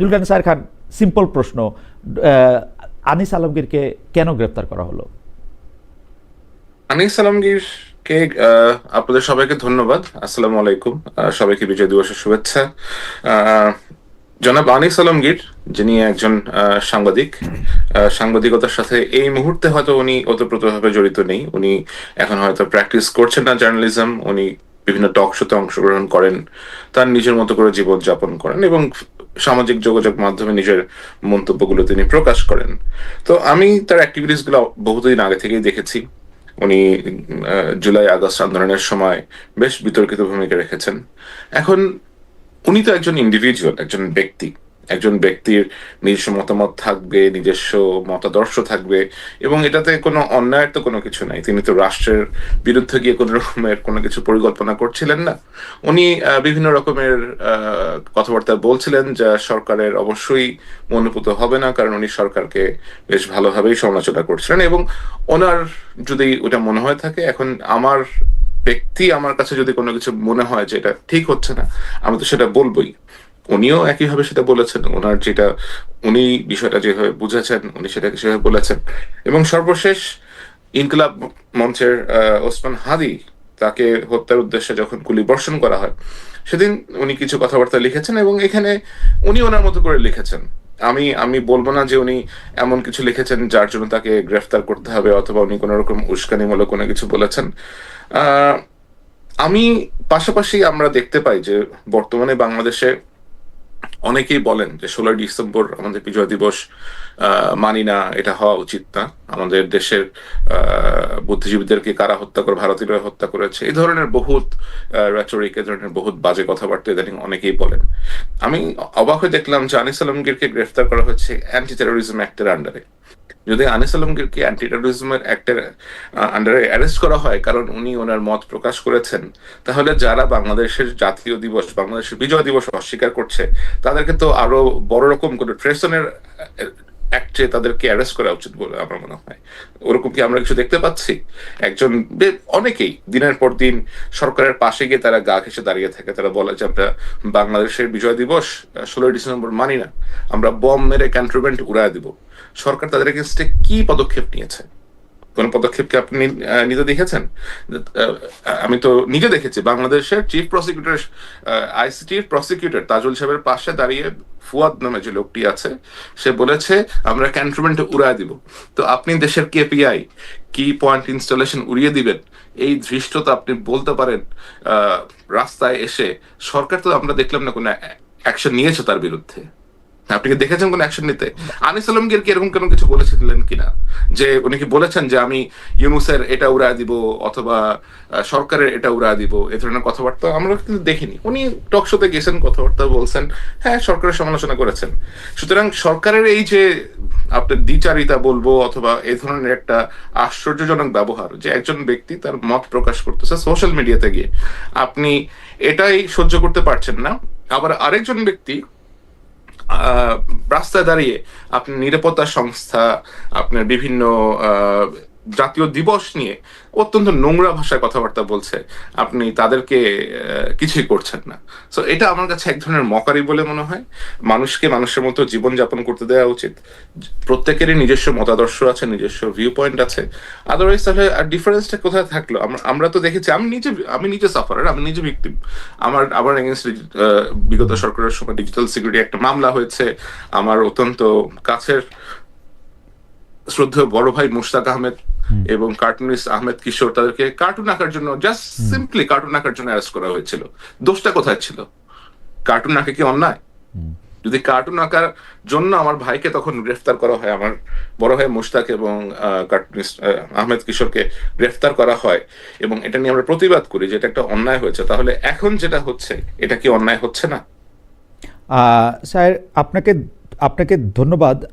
জুলকান sir খান simple প্রশ্ন আনিস আলমগীরকে কেন গ্রেপ্তার করা হলো? আনিস আলমগীরকে আপনাদের সবাইকে ধন্যবাদ, আসসালামু আলাইকুম সবাইকে বিজয় দিবসের শুভেচ্ছা। জনাব আনিস আলমগীর, যিনি একজন সাংবাদিক সাংবাদিকতার সাথে এই মুহূর্তে হয়তো উনি ওতপ্রোতভাবে জড়িত নেই, উনি এখন হয়তো প্র্যাকটিস করছেন না জার্নালিজম উনি বিভিন্ন টক শোতে অংশগ্রহণ করেন, তার নিজের মতো করে জীবন যাপন করেন এবং সামাজিক যোগাযোগ মাধ্যমে নিজের মন্তব্যগুলো তিনি প্রকাশ করেন। তো আমি তার অ্যাক্টিভিটিসগুলো বহুদিন আগে থেকেই দেখেছি। উনি জুলাই, আগস্ট আন্দোলনের সময় বেশ বিতর্কিত ভূমিকা রেখেছেন। এখন উনি তো একজন ইন্ডিভিজুয়াল একজন ব্যক্তি। একজন ব্যক্তির নিজস্ব মতামত থাকবে, নিজস্ব মতাদর্শ থাকবে, এবং এটাতে কোনো অন্যায়ের তো কোনো কিছু নাই। তিনি তো রাষ্ট্রের বিরুদ্ধে গিয়ে কোনো রকমের কোনো কিছু পরিকল্পনা করছিলেন না। উনি বিভিন্ন রকমের কথাবার্তা বলছিলেন যা সরকারের অবশ্যই মনোভূত হবে না, কারণ উনি সরকারকে বেশ ভালোভাবেই সমালোচনা করছিলেন এবং ওনার যদি ওটা মনে হয়ে থাকে, এখন আমার ব্যক্তি আমার কাছে যদি কোনো কিছু মনে হয় যে এটা ঠিক হচ্ছে না, আমি তো সেটা বলবোই। উনিও একইভাবে সেটা বলেছেন। ওনার যেটা, উনি বিষয়টা যেভাবে বুঝেছেন, উনি সেটাকে সেভাবে বলেছেন। এবং সর্বশেষ ইনকলাব মঞ্চের ওসমান হাদি তাকে হত্যার উদ্দেশ্যে যখন গুলি বর্ষণ করা হয়, সেদিন উনি কিছু কথাবার্তা লিখেছেন এবং এখানে উনি ওনার মতো করে লিখেছেন। আমি আমি বলব না যে উনি এমন কিছু লিখেছেন যার জন্য তাকে গ্রেফতার করতে হবে অথবা উনি কোনো রকম উস্কানিমূলক কোনো কিছু বলেছেন। আমি পাশাপাশি আমরা দেখতে পাই যে বর্তমানে বাংলাদেশে অনেকেই বলেন যে ষোলোই ডিসেম্বর আমাদের বিজয় দিবস মানি না, এটা হওয়া উচিত না। আমাদের দেশের বুদ্ধিজীবীদেরকে কারা হত্যা করে, ভারতীয়রা হত্যা করেছে, এই ধরনের বহুত রেচরিক এ ধরনের বহুত বাজে কথাবার্তা ইদানিং অনেকেই বলেন। আমি অবাক হয়ে দেখলাম যে আনিস আলমগীরকে গ্রেফতার করা হয়েছে অ্যান্টি টেরোরিজম অ্যাক্টের আন্ডারে যদি আনিস আলমগীরকে অ্যান্টি টেরোরিজমের অ্যাক্টের আন্ডারে অ্যারেস্ট করা হয়, কারণ উনি ওনার মত প্রকাশ করেছেন, তাহলে যারা বাংলাদেশের জাতীয় দিবস, বাংলাদেশের বিজয় দিবস অস্বীকার করছে, তাদেরকে তো আরও বড় রকম কোনো ট্রেসনের অ্যাক্টে তাদেরকে অ্যারেস্ট করা উচিত বলে আমার মনে হয়। ওরকম কি আমরা কিছু দেখতে পাচ্ছি? একজন অনেকেই দিনের পর দিন সরকারের পাশে গিয়ে তারা গা ঘেসে দাঁড়িয়ে থাকে। তারা বলে যে আমরা বাংলাদেশের বিজয় দিবস ষোলোই ডিসেম্বর মানি না, আমরা বম মেরে ক্যান্টনমেন্ট উড়ায় দিব। সরকার তাদের এগেনস্টে কি পদক্ষেপ নিয়েছে? কোন পদক্ষেপ কি আপনি নিতে দেখেছেন? আমি তো নিজে দেখেছি, বাংলাদেশের চিফ প্রসিকিউটর আইসিটির প্রসিকিউটর তাজুল সাহেবের পাশে দাঁড়িয়ে ফুয়াদ নামে যে লোকটি আছে, সে বলেছে, আমরা ক্যান্টনমেন্ট উড়ায় দিব। তো আপনি দেশের কেপিআই কি পয়েন্ট ইনস্টলেশন উড়িয়ে দিবেন, এই ধৃষ্টতা আপনি বলতে পারেন রাস্তায় এসে সরকার তো আমরা দেখলাম না কোনো অ্যাকশন নিয়েছে তার বিরুদ্ধে। আপনি কি দেখেছেন কোন অ্যাকশন নিতে? আনিস আলমগীর কি এরকম কোনো কিছু বলেছিলেন কিনা? যে উনি কি বলেছেন যে আমি ইউনুসের এটা উড়া দিব অথবা সরকারের এটা উড়া দিব, এ ধরনের কথাবার্তা আমরা কিন্তু দেখিনি। উনি টকশোতে গেছেন, কথাবার্তা বলছেন হ্যাঁ সরকারের সমালোচনা করেছেন। সুতরাং সরকারের এই যে আপনার দ্বিচারিতা বলব অথবা এই ধরনের একটা আশ্চর্যজনক ব্যবহার, যে একজন ব্যক্তি তার মত প্রকাশ করতেছে সোশ্যাল মিডিয়াতে গিয়ে, আপনি এটাই সহ্য করতে পারছেন না। আবার আরেকজন ব্যক্তি রাস্তায় দাঁড়িয়ে আপনি নিরাপত্তা সংস্থা আপনার বিভিন্ন জাতীয় দিবস নিয়ে অত্যন্ত নোংরা ভাষায় কথাবার্তা বলছে, আপনি তাদেরকে কিছুই করছেন না। সো এটা আমার কাছে এক ধরনের মকারি বলে মনে হয়। মানুষকে মানুষের মতো জীবন যাপন করতে দেওয়া উচিত। প্রত্যেকেরই নিজস্ব মতাদর্শ আছে, নিজস্ব ভিউ পয়েন্ট আছে। আদারওয়াইজ তাহলে আর ডিফারেন্সটা কোথায় থাকল? আমরা তো দেখেছি, আমি নিজে আমি নিজে সাফারার আমি নিজে ভিক্টিম আমার আমার এগেনস্ট বিগত সরকারের সময় ডিজিটাল সিকিউরিটি একটা মামলা হয়েছে। আমার অত্যন্ত কাছের শ্রদ্ধেয় বড় ভাই মুশতাক আহমেদ এবং কার্টুনিস্ট আহমেদ কিশোর তাদেরকে কার্টুন আঁকার জন্য জাস্ট সিম্পলি কার্টুন আঁকার জন্য অ্যারেস্ট করা হয়েছিল। দোষটা কোথায় ছিল? কার্টুন আঁকে কি অন্যায়? যদি কার্টুন আঁকার জন্য আমার ভাইকে তখন গ্রেফতার করা হয় আমার বড় ভাই মুশতাক এবং কার্টুনিস্ট আহমেদ কিশোরকে গ্রেফতার করা হয় এবং এটা নিয়ে আমরা প্রতিবাদ করি যে এটা একটা অন্যায় হয়েছে তাহলে এখন যেটা হচ্ছে এটা কি অন্যায় হচ্ছে না? আহ, স্যার আপনাকে আপনাকে ধন্যবাদ।